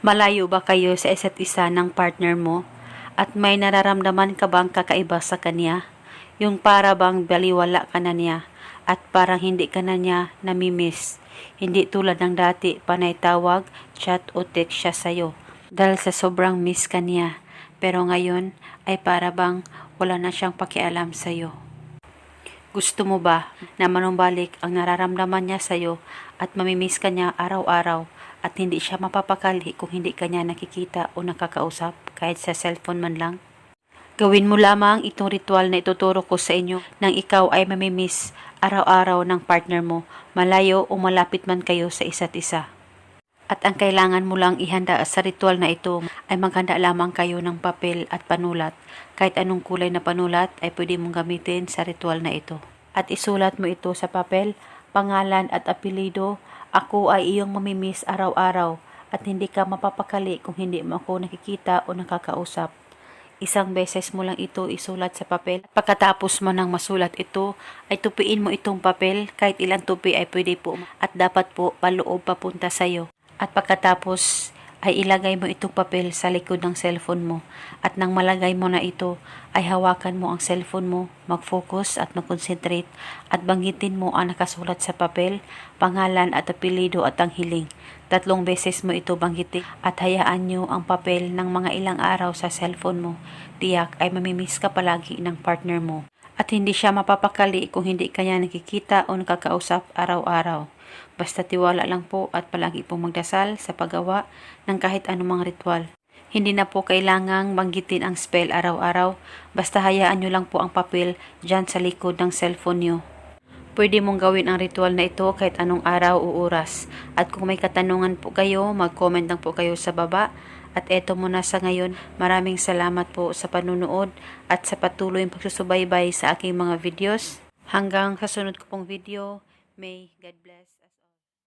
Malayo ba kayo sa isa't isa ng partner mo? At may nararamdaman ka bang kakaiba sa kanya? Yung para bang baliwala ka na niya at parang hindi ka na niya namimiss. Hindi tulad ng dati, panay tawag, chat o text siya sa'yo. Dahil sa sobrang miss ka niya. Pero ngayon ay para bang wala na siyang pakialam sa'yo. Gusto mo ba na manumbalik ang nararamdaman niya sa'yo at mamimiss ka niya araw-araw at hindi siya mapapakali kung hindi ka niya nakikita o nakakausap kahit sa cellphone man lang? Gawin mo lamang itong ritual na ituturo ko sa inyo nang ikaw ay mamimiss araw-araw ng partner mo, malayo o malapit man kayo sa isa't isa. At ang kailangan mo lang ihanda sa ritual na ito ay maghanda lamang kayo ng papel at panulat. Kahit anong kulay na panulat ay pwede mong gamitin sa ritual na ito. At isulat mo ito sa papel, pangalan at apelido. Ako ay iyong mamimiss araw-araw at hindi ka mapapakali kung hindi mo ako nakikita o nakakausap. Isang beses mo lang ito isulat sa papel. Pagkatapos mo nang masulat ito, ay tupiin mo itong papel kahit ilang tupi ay pwede po at dapat po paloob papunta sa iyo. At pagkatapos ay ilagay mo itong papel sa likod ng cellphone mo. At nang malagay mo na ito, ay hawakan mo ang cellphone mo, mag-focus at mag-concentrate at banggitin mo ang nakasulat sa papel, pangalan at apelido at ang hiling. Tatlong beses mo ito banggitin at hayaan nyo ang papel ng mga ilang araw sa cellphone mo. Tiyak ay mamimiss ka palagi ng partner mo. At hindi siya mapapakali kung hindi kanya nakikita o nakakausap araw-araw. Basta tiwala lang po at palagi pong magdasal sa paggawa ng kahit anumang ritual. Hindi na po kailangang banggitin ang spell araw-araw, basta hayaan nyo lang po ang papel dyan sa likod ng cellphone nyo. Pwede mong gawin ang ritual na ito kahit anong araw o oras. At kung may katanungan po kayo, mag-comment lang po kayo sa baba. At eto muna sa ngayon, maraming salamat po sa panunood at sa patuloy pagsusubaybay sa aking mga videos. Hanggang sa sunod ko pong video, may God bless.